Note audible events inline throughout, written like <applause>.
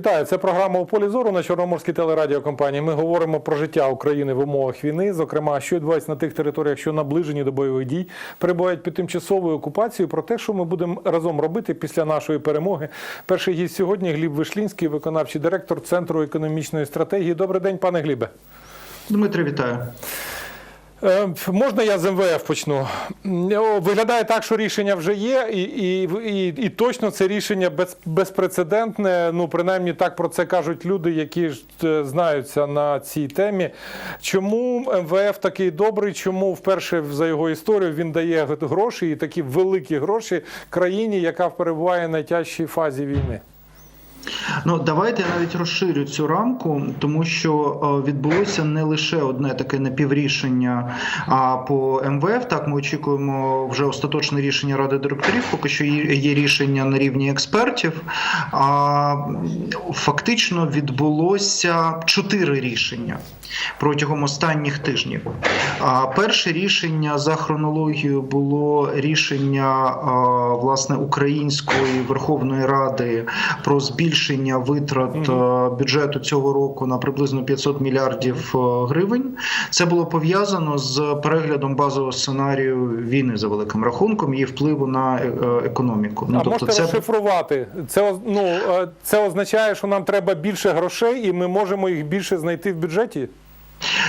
Вітаю, це програма у полі зору на Чорноморській телерадіокомпанії. Ми говоримо про життя України в умовах війни, зокрема, що відбувається на тих територіях, що наближені до бойових дій, перебувають під тимчасовою окупацією. Про те, що ми будемо разом робити після нашої перемоги. Перший гість сьогодні Гліб Вишлінський, виконавчий директор Центру економічної стратегії. Добрий день, пане Глібе. Дмитро, вітаю. Е, Можна я з МВФ почну? Виглядає так, що рішення вже є, і, і, і, і точно це рішення без, безпрецедентне. Ну, принаймні так про це кажуть люди, які ж е, знаються на цій темі. Чому МВФ такий добрий? Чому вперше за його історію він дає гроші і такі великі гроші країні, яка перебуває в найтяжчій фазі війни? Ну давайте я навіть розширю цю рамку, тому що е, відбулося не лише одне таке напіврішення а по МВФ. Так ми очікуємо вже остаточне рішення ради директорів. Поки що є рішення на рівні експертів. А фактично відбулося чотири рішення протягом останніх тижнів. А перше рішення за хронологією було рішення власне Української Верховної Ради про збільшення витрат бюджету цього року на приблизно 500 мільярдів гривень. Це було пов'язано з переглядом базового сценарію війни за великим рахунком, її впливу на е, економіку. а можете Ну, це розшифрувати? Це, ну, е, це означає, що нам треба більше грошей, і ми можемо їх більше знайти в бюджеті?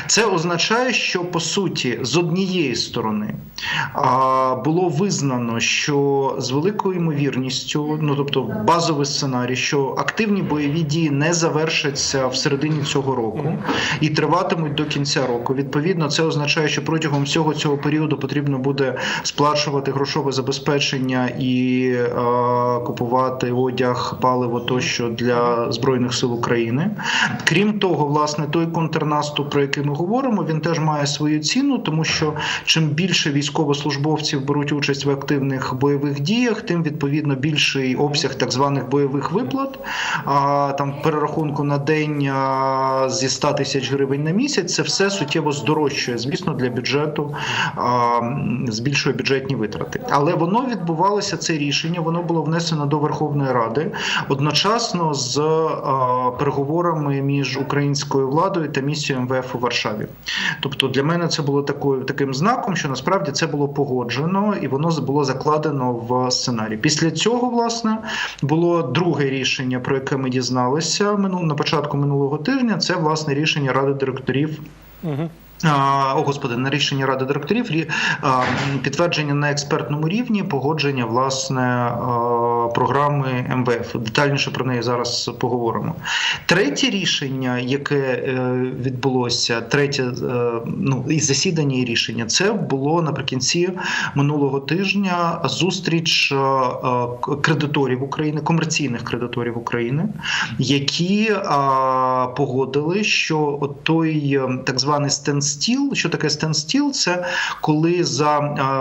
Це означає, що по суті, з однієї сторони було визнано, що з великою ймовірністю, ну тобто базовий сценарій, що активні бойові дії не завершаться в середині цього року і триватимуть до кінця року. Відповідно, це означає, що протягом всього цього періоду потрібно буде сплачувати грошове забезпечення і а, купувати одяг, паливо тощо для збройних сил України. Крім того, власне, той контрнаступ, про який ми говоримо, він теж має свою ціну, тому що чим більше військовослужбовців беруть участь в активних бойових діях, тим відповідно більший обсяг так званих бойових виплат. А там перерахунку на день зі 100 тисяч гривень на місяць, це все суттєво здорожчує, звісно, для бюджету а, збільшує бюджетні витрати. Але воно відбувалося це рішення, воно було внесено до Верховної Ради одночасно з а, переговорами між українською владою та місією МВФ у Варшаві. Тобто для мене це було такою таким знаком, що насправді це було погоджено і воно було закладено в сценарій. Після цього, власне, було друге рішення, про яке ми дізналися минул на початку минулого тижня. Це власне рішення ради директорів. Угу. О, господи, на рішення ради директорів рі- підтвердження на експертному рівні, погодження власне програми МВФ. Детальніше про неї зараз поговоримо. Третє рішення, яке е, відбулося, третє е, ну і засідання і рішення, це було наприкінці минулого тижня зустріч е, кредиторів України, комерційних кредиторів України, які погодили, що той так званий стендстіл, що таке стендстіл, це коли за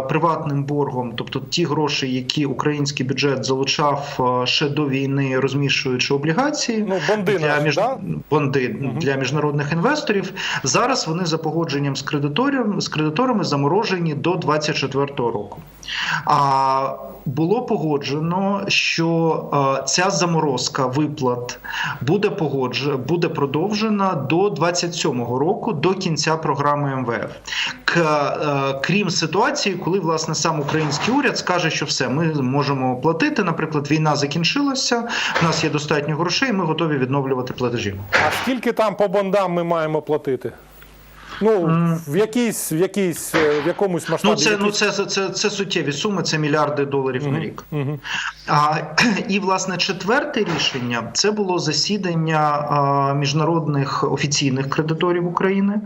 приватним боргом, тобто ті гроші, які український бюджет залучав ще до війни, розміщуючи облігації Ну, бонди для між... да? бонди Мгм. для міжнародних інвесторів. Зараз вони за погодженням з кредитором з кредиторами заморожені до 2024 року. А було погоджено, що ця заморозка виплат буде погодж... буде продовжена до 27-го року, до кінця програми МВФ. К, е, крім ситуації, коли власне сам український уряд скаже, що все, ми можемо платити. Наприклад, війна закінчилася, у нас є достатньо грошей, ми готові відновлювати платежі. А скільки там по бондам ми маємо платити? Ну, в якійсь, в якійсь, е, в якомусь масштабі. Ну це ну це, це, це, це суттєві суми, це мільярди доларів на рік. Мгм. А, <clears throat> і власне четверте рішення це було засідання а, міжнародних офіційних кредиторів України,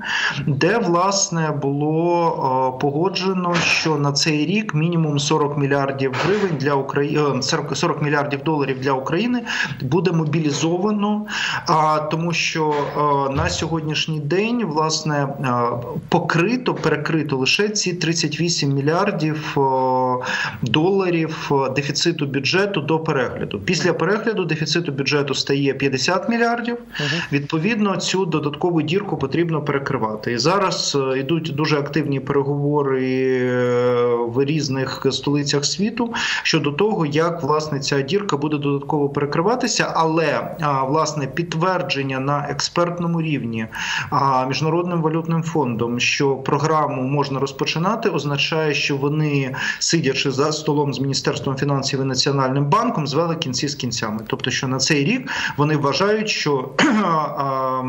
де власне було а, погоджено, що на цей рік мінімум 40 мільярдів гривень для України 40, 40 мільярдів доларів для України буде мобілізовано. А, тому що а, на сьогоднішній день власне покрито, перекрито лише ці 38 мільярдів е, доларів е, дефіциту бюджету до перегляду. Після перегляду дефіциту бюджету стає 50 мільярдів. Відповідно, цю додаткову дірку потрібно перекривати. І зараз е, йдуть дуже активні переговори е, в різних столицях світу щодо того, як власне ця дірка буде додатково перекриватися. Але власне підтвердження на експертному рівні міжнародним валютним фондом, що програму можна розпочинати, означає, що вони, сидячи за столом з міністерством фінансів і національним банком, звели кінці з кінцями. Тобто, що на цей рік вони вважають, що <clears throat>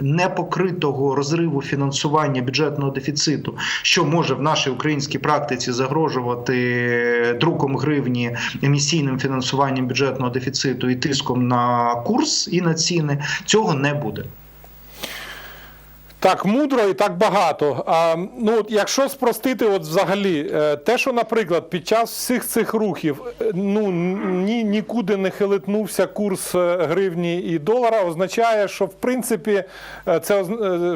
непокритого розриву фінансування бюджетного дефіциту, що може в нашій українській практиці загрожувати друком гривні емісійним фінансуванням бюджетного дефіциту і тиском на курс і на ціни, цього не буде. Так мудро і так багато. А, ну, якщо спростити, от взагалі, е, те, що, наприклад, під час всіх цих рухів е, ну, ні, нікуди не хилитнувся курс е, гривні і долара, означає, що в принципі це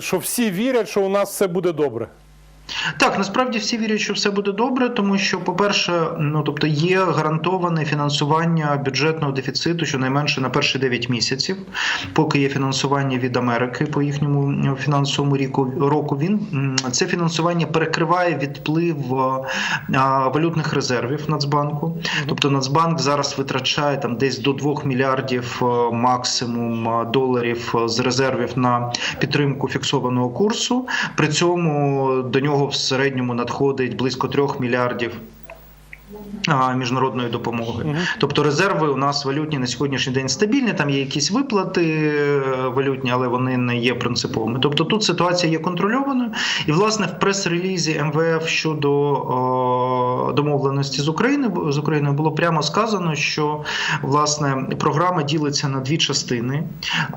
що всі вірять, що у нас все буде добре. Так, насправді всі вірять, що все буде добре, тому що, по-перше, ну тобто є гарантоване фінансування бюджетного дефіциту щонайменше на перші 9 місяців, поки є фінансування від Америки по їхньому фінансовому ріку року. Він це фінансування перекриває відплив валютних резервів Нацбанку. Тобто Нацбанк зараз витрачає там десь до 2 мільярдів е, максимум е, доларів е, з резервів на підтримку фіксованого курсу. При цьому до нього в середньому надходить близько 3 мільярдів. Міжнародної допомоги, тобто резерви у нас валютні на сьогоднішній день стабільні. Там є якісь виплати е, валютні, але вони не є принциповими. Тобто тут ситуація є контрольованою, і власне в прес-релізі МВФ щодо о, домовленості з України з Україною було прямо сказано, що власне програма ділиться на дві частини.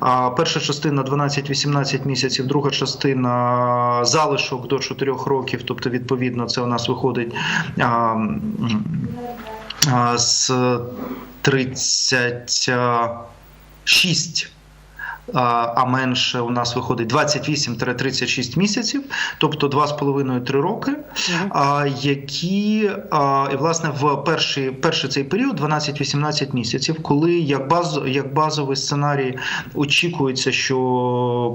А перша частина 12-18 місяців, друга частина залишок до 4 років. Тобто, відповідно, це у нас виходить. А, з 36 а менше у нас виходить 28-36 місяців, тобто 2,5-3 роки, а, які і власне в перший, перший цей період 12-18 місяців, коли як баз як базовий сценарій очікується, що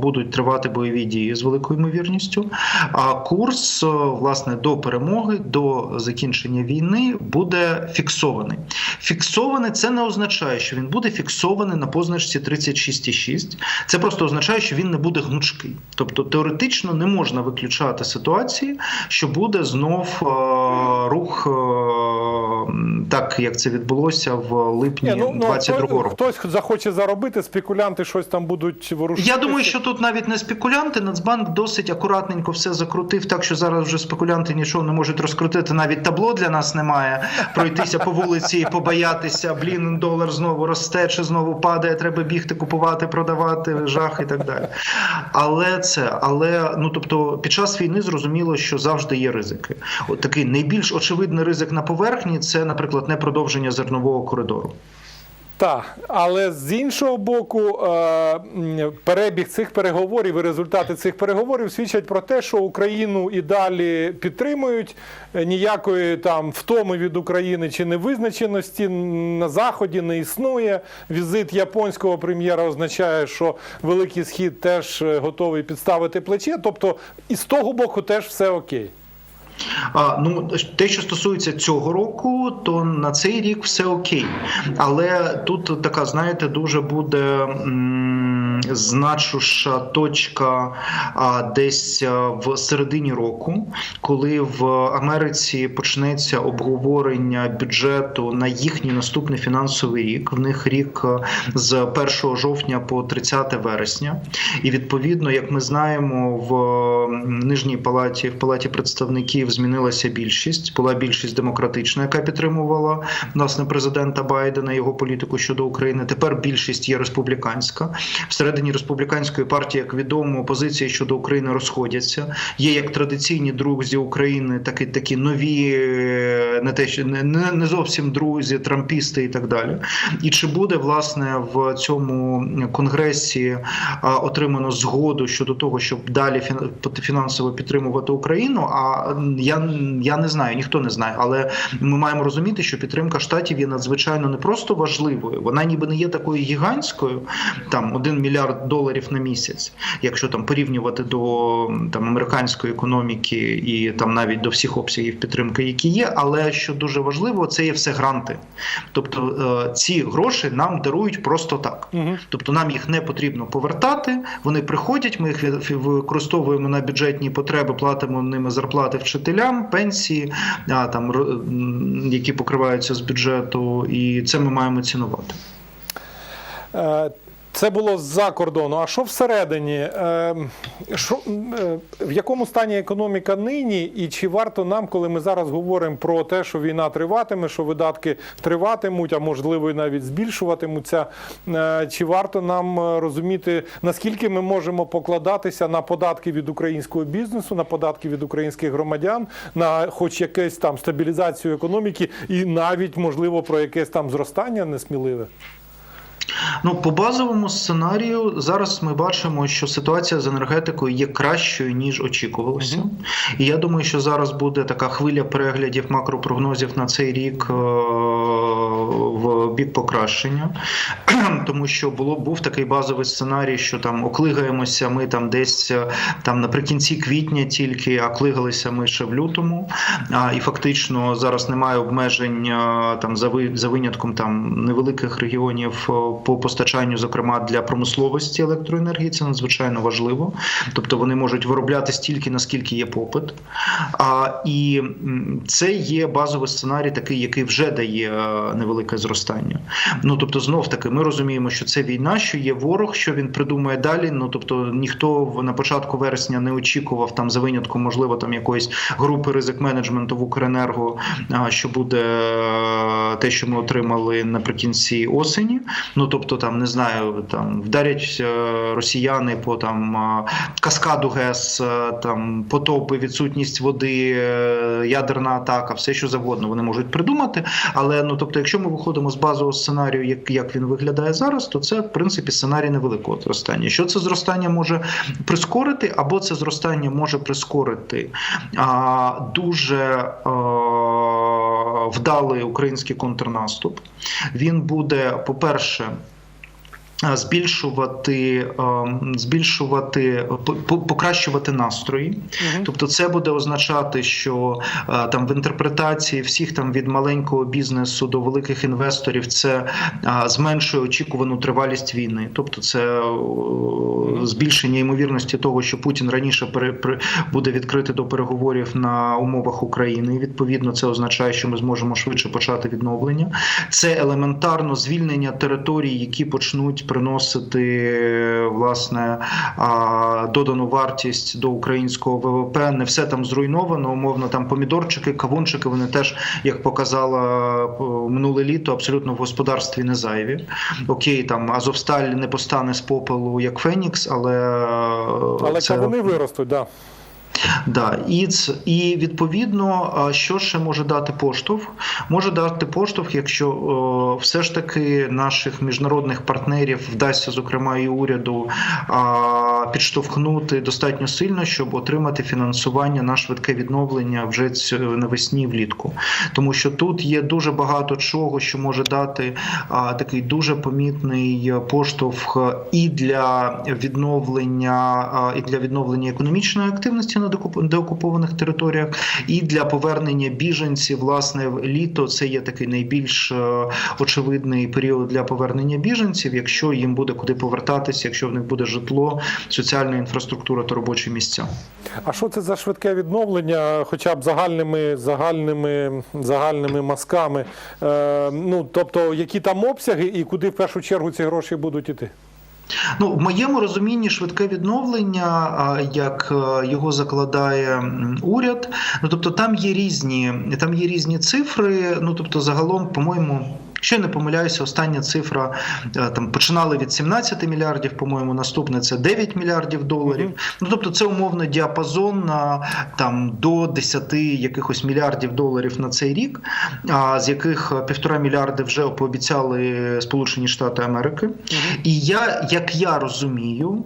будуть тривати бойові дії з великою ймовірністю. А курс власне до перемоги, до закінчення війни буде фіксований. Фіксований це не означає, що він буде фіксований на позначці 36,6. Це просто означає, що він не буде гнучкий. Тобто теоретично не можна виключати ситуації, що буде знов е, рух, е, так як це відбулося в липні Ні, ну, ну, 22 хто- року. Хтось захоче заробити, спекулянти щось там будуть ворушити. Я думаю, що тут навіть не спекулянти. Нацбанк досить акуратненько все закрутив, так що зараз вже спекулянти нічого не можуть розкрутити. Навіть табло для нас немає. Пройтися по вулиці і побоятися, блін, долар знову росте чи знову падає. Треба бігти, купувати, продавати, жах і так далі. Але це, але ну тобто, під час війни зрозуміло, що завжди є ризики. От такий найбільш очевидний ризик на поверхні це, наприклад, не продовження зернового коридору. Так, але з іншого боку, е, перебіг цих переговорів і результати цих переговорів свідчать про те, що Україну і далі підтримують. Е, Ніякої там втоми від України чи невизначеності на заході не існує. Візит японського прем'єра означає, що Великий Схід теж е, готовий підставити плече. Тобто, і з того боку теж все окей. Ну, те, що стосується цього року, то на цей рік все окей. Але тут така, знаєте, дуже буде м, значуща точка десь в середині року, коли в Америці почнеться обговорення бюджету на їхній наступний фінансовий рік. В них рік з 1 жовтня по 30 вересня. І відповідно, як ми знаємо, в нижній палаті, в палаті представників змінилася більшість. Була більшість демократична, яка підтримувала власне президента Байдена його політику щодо України. Тепер більшість є республіканська. Всередині республіканської партії, як відомо, позиції щодо України розходяться. Є як традиційні друзі України, так і такі нові, е, не те, що не, не зовсім друзі, трампісти і так далі. І чи буде власне в цьому конгресі а, отримано згоду щодо того, щоб далі фінансово підтримувати Україну? А я, я не знаю, ніхто не знає, але ми маємо розуміти, що підтримка штатів є надзвичайно не просто важливою, вона ніби не є такою гігантською, там 1 мільярд доларів на місяць, якщо там порівнювати до там американської економіки і там навіть до всіх обсягів підтримки, які є. Але що дуже важливо, це є все гранти. Тобто е, ці гроші нам дарують просто так. Угу. Тобто нам їх не потрібно повертати. Вони приходять, ми їх використовуємо на бюджетні потреби, платимо ними зарплати вчителям, пенсії, а, там які покриваються з бюджету, і це ми маємо цінувати. Це було з-за кордону. А що всередині? Е, Що, е, в якому стані економіка нині, і чи варто нам, коли ми зараз говоримо про те, що війна триватиме, що видатки триватимуть, а можливо і навіть збільшуватимуться, е, чи варто нам е, розуміти, наскільки ми можемо покладатися на податки від українського бізнесу, на податки від українських громадян, на хоч якесь там стабілізацію економіки, і навіть можливо про якесь там зростання несміливе? Ну, по базовому сценарію зараз ми бачимо, що ситуація з енергетикою є кращою ніж очікувалося. Мгм. І я думаю, що зараз буде така хвиля переглядів макропрогнозів на цей рік е, в бік покращення, <clears throat> тому що було був такий базовий сценарій, що там оклигаємося. Ми там десь е, там наприкінці квітня тільки, а клигалися ми ще в лютому. А, і фактично зараз немає обмежень е, там за ви- за винятком там невеликих регіонів е, по постачанню, зокрема для промисловості електроенергії. Це надзвичайно важливо. Тобто вони можуть виробляти стільки, наскільки є попит. А, і це є базовий сценарій, такий, який вже дає е, невелике зростання. Ну тобто, знов таки, ми розуміємо, що це війна, що є ворог, що він придумає далі. Ну тобто, ніхто на початку вересня не очікував там за винятком, можливо, там якоїсь групи ризик менеджменту в Укренерго, що буде те, що ми отримали наприкінці осені. Ну тобто, там не знаю, там вдарять е, росіяни по там е, каскаду ГЕС, е, там потопи, відсутність води, ядерна атака, все що завгодно вони можуть придумати. Але ну тобто, якщо ми виходимо з базового сценарію, як, як він виглядає зараз, то це в принципі сценарій невеликого зростання. Що це зростання може прискорити, або це зростання може прискорити а, дуже а, вдалий український контрнаступ. Він буде, по-перше, збільшувати, ем, збільшувати по- по- покращувати настрої. Мгм. Тобто, це буде означати, що е, там в інтерпретації всіх там від маленького бізнесу до великих інвесторів це е, зменшує очікувану тривалість війни. Тобто, це е, збільшення ймовірності того, що Путін раніше буде відкритий до переговорів на умовах України. І відповідно це означає, що ми зможемо швидше почати відновлення. Це елементарно звільнення територій, які почнуть приносити е, власне додану вартість до українського ВВП. Не все там зруйновано. Умовно, там помідорчики, кавунчики. Вони теж, як показала е, минуле літо, абсолютно в господарстві не зайві. Окей, там Азовсталь не постане з попелу як Фенікс, але е, Але це... вони виростуть, да. Да, і і відповідно, що ще може дати поштовх? Може дати поштовх, якщо о, все ж таки наших міжнародних партнерів вдасться, зокрема і уряду, а, підштовхнути достатньо сильно, щоб отримати фінансування на швидке відновлення вже навесні влітку. Тому що тут є дуже багато чого, що може дати а, такий дуже помітний поштовх і для відновлення, і для відновлення економічної активності на деокуп- деокупованих територіях, і для повернення біженців. Власне, в літо це є такий найбільш е, очевидний період для повернення біженців, якщо їм буде куди повертатися, якщо в них буде житло, соціальна інфраструктура та робочі місця. А що це за швидке відновлення, хоча б загальними, загальними, загальними мазками? Е, ну, тобто, які там обсяги і куди в першу чергу ці гроші будуть іти? Ну, в моєму розумінні швидке відновлення, як е, його закладає уряд. Ну тобто, там є різні, там є різні цифри. Ну тобто, загалом, по-моєму. Якщо я не помиляюся, остання цифра е, там починали від 17 мільярдів. По-моєму, наступне це 9 мільярдів доларів. Ну тобто, це умовно діапазон на там до 10 якихось мільярдів доларів на цей рік, а з яких півтора мільярди вже пообіцяли Сполучені Штати Америки. І я, як я розумію,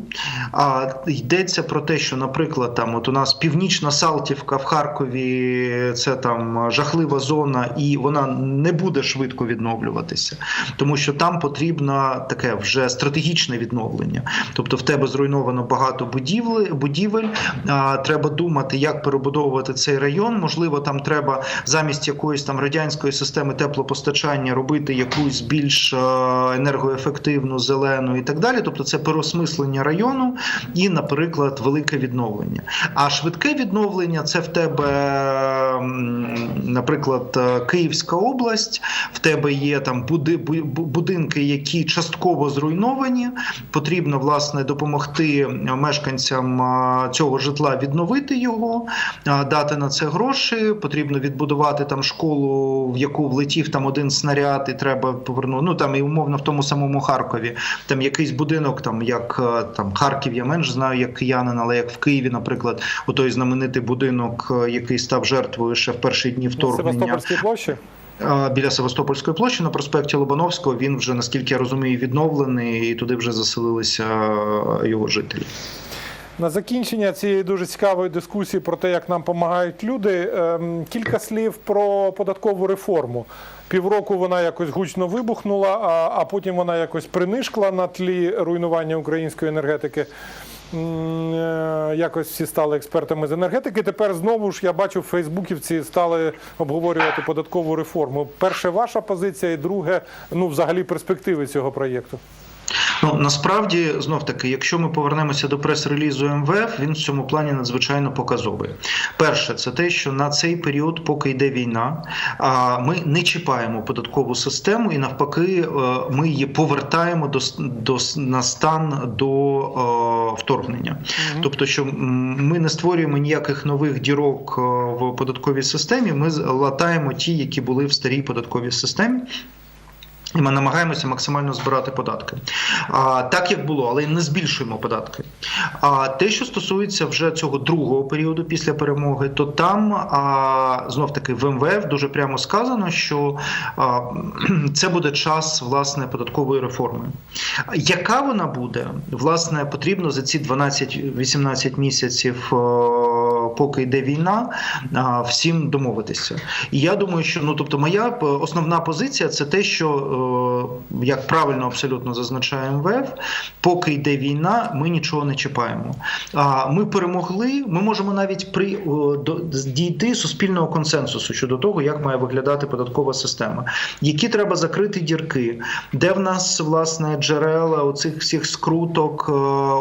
а, йдеться про те, що, наприклад, там от у нас північна Салтівка в Харкові, це там жахлива зона, і вона не буде швидко відновлюватися, тому що там потрібно таке вже стратегічне відновлення. Тобто, в тебе зруйновано багато будівель, будівель. А, треба думати, як перебудовувати цей район. Можливо, там треба замість якоїсь там радянської системи теплопостачання робити якусь більш енергоефективну, зелену і так далі. Тобто, це переосмислення району і, наприклад, велике відновлення. А швидке відновлення це в тебе, наприклад, Київська область, в тебе є там бу- бу- будинки, які частково зруйновані. Потрібно власне допомогти мешканцям цього житла відновити його, дати на це гроші. Потрібно відбудувати там школу, в яку влетів там один снаряд, і треба повернути. Ну там і умовно в тому самому Харкові. Там якийсь будинок, там як там Харків, я менш знаю, як киянин, але як в Києві, наприклад, отой знаменитий будинок, який став жертвою ще в перші дні вторгнення. Севастопольській площі? Біля Севастопольської площі на проспекті Лобановського. Він вже наскільки я розумію, відновлений, і туди вже заселилися е, його жителі. На закінчення цієї дуже цікавої дискусії про те, як нам допомагають люди, ем, кілька слів про податкову реформу. Півроку вона якось гучно вибухнула, а потім вона якось принишкла на тлі руйнування української енергетики. Е, Якось всі стали експертами з енергетики. Тепер знову ж я бачу, фейсбуківці стали обговорювати податкову реформу. Перше, ваша позиція, і друге, ну взагалі перспективи цього проєкту. Ну насправді знов таки, якщо ми повернемося до прес-релізу МВФ, він в цьому плані надзвичайно показовий. Перше, це те, що на цей період, поки йде війна, ми не чіпаємо податкову систему, і навпаки, е, ми її повертаємо до, до на стан до е, вторгнення. Тобто, що ми не створюємо ніяких нових дірок е, в податковій системі, ми латаємо ті, які були в старій податковій системі. І ми намагаємося максимально збирати податки. А, так як було, але не збільшуємо податки. А те, що стосується вже цього другого періоду після перемоги, то там а, знов таки в МВФ дуже прямо сказано, що а, <clears throat> це буде час власне податкової реформи. Яка вона буде, власне, потрібно за ці 12-18 місяців. е, Поки йде війна, всім домовитися. І я думаю, що ну тобто, моя основна позиція це те, що е, як правильно абсолютно зазначає МВФ, поки йде війна, ми нічого не чіпаємо. А ми перемогли. Ми можемо навіть при о, дійти суспільного консенсусу щодо того, як має виглядати податкова система, які треба закрити дірки, де в нас власне джерела оцих всіх скруток, е,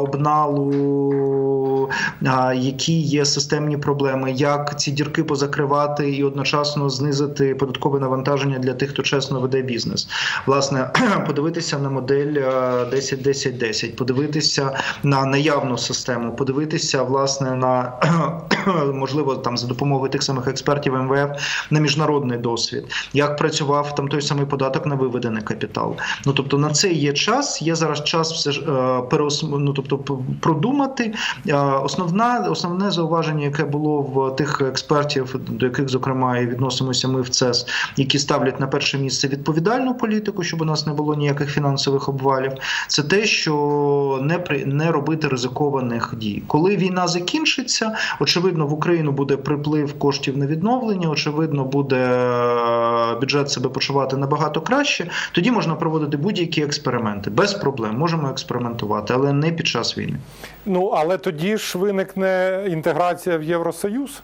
обналу, які є системні проблеми, як ці дірки позакривати і одночасно знизити податкове навантаження для тих, хто чесно веде бізнес. Власне, <clears throat> подивитися на модель е, 10-10-10, подивитися на наявну систему, подивитися власне на <clears throat> можливо там за допомогою тих самих експертів МВФ на міжнародний досвід, як працював там той самий податок на виведений капітал. Ну тобто на це є час. Є зараз час все ж е, ну, тобто продумати. Основна основне зауваження, яке було в тих експертів, до яких зокрема і відносимося ми в ЦЕС, які ставлять на перше місце відповідальну політику, щоб у нас не було ніяких фінансових обвалів, це те, що не при не робити ризикованих дій. Коли війна закінчиться, очевидно, в Україну буде приплив коштів на відновлення. Очевидно, буде е, бюджет себе почувати набагато краще. Тоді можна проводити будь-які експерименти без проблем. Можемо експериментувати, але не під час війни. Ну але тоді ж виникне інтеграція в Євросоюз.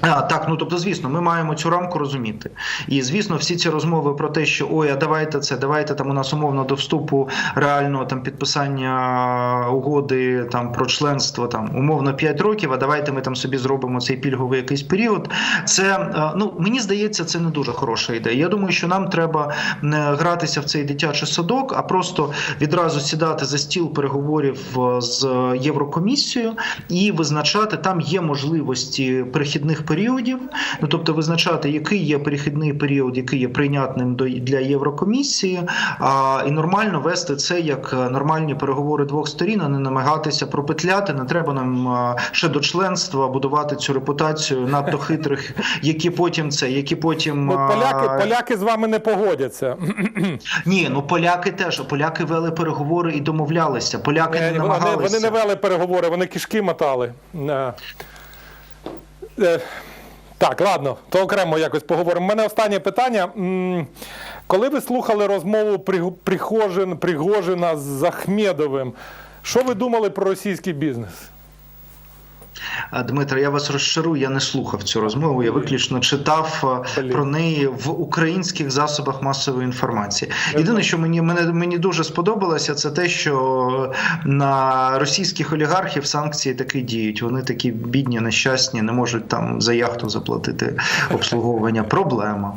А, так, ну тобто, звісно, ми маємо цю рамку розуміти. І звісно, всі ці розмови про те, що ой, а давайте це, давайте там у нас умовно до вступу реального там підписання угоди там про членство там умовно 5 років. А давайте ми там собі зробимо цей пільговий якийсь період. Це ну мені здається, це не дуже хороша ідея. Я думаю, що нам треба не гратися в цей дитячий садок, а просто відразу сідати за стіл переговорів е, з Єврокомісією і визначати там є можливості перехідних періодів періодів. Ну тобто визначати, який є перехідний період, який є прийнятним до для Єврокомісії, а і нормально вести це як е, нормальні переговори двох сторін, а не намагатися пропетляти. Не треба нам е, ще до членства будувати цю репутацію надто хитрих, які потім це, які потім От поляки, е, поляки з вами не погодяться. <clears throat> ні, ну поляки теж поляки вели переговори і домовлялися. Поляки не Вони, намагалися. вони не вели переговори, вони кишки мотали. Е, Так, ладно, то окремо якось поговоримо. У мене останнє питання. Коли ви слухали розмову Пригожин, Пригожина з Ахмєдовим, що ви думали про російський бізнес? Дмитро, я вас розчарую, я не слухав цю розмову. Я виключно читав е, про неї в українських засобах масової інформації. Єдине, що мені мене мені дуже сподобалося, це те, що на російських олігархів санкції таки діють. Вони такі бідні, нещасні, не можуть там за яхту заплатити обслуговування. Проблема.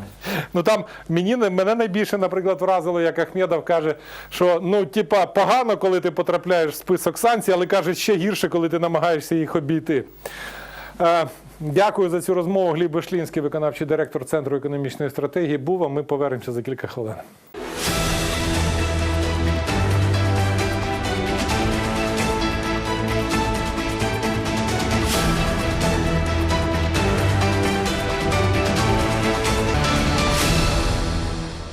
Ну там мені не- мене найбільше, наприклад, вразило, як Ахмедов каже, що ну, типа, погано, коли ти потрапляєш в список санкцій, але каже, ще гірше, коли ти намагаєшся їх обійти. Е, дякую за цю розмову. Гліб Бешлінський, виконавчий директор Центру економічної стратегії. Був, а ми повернемося за кілька хвилин.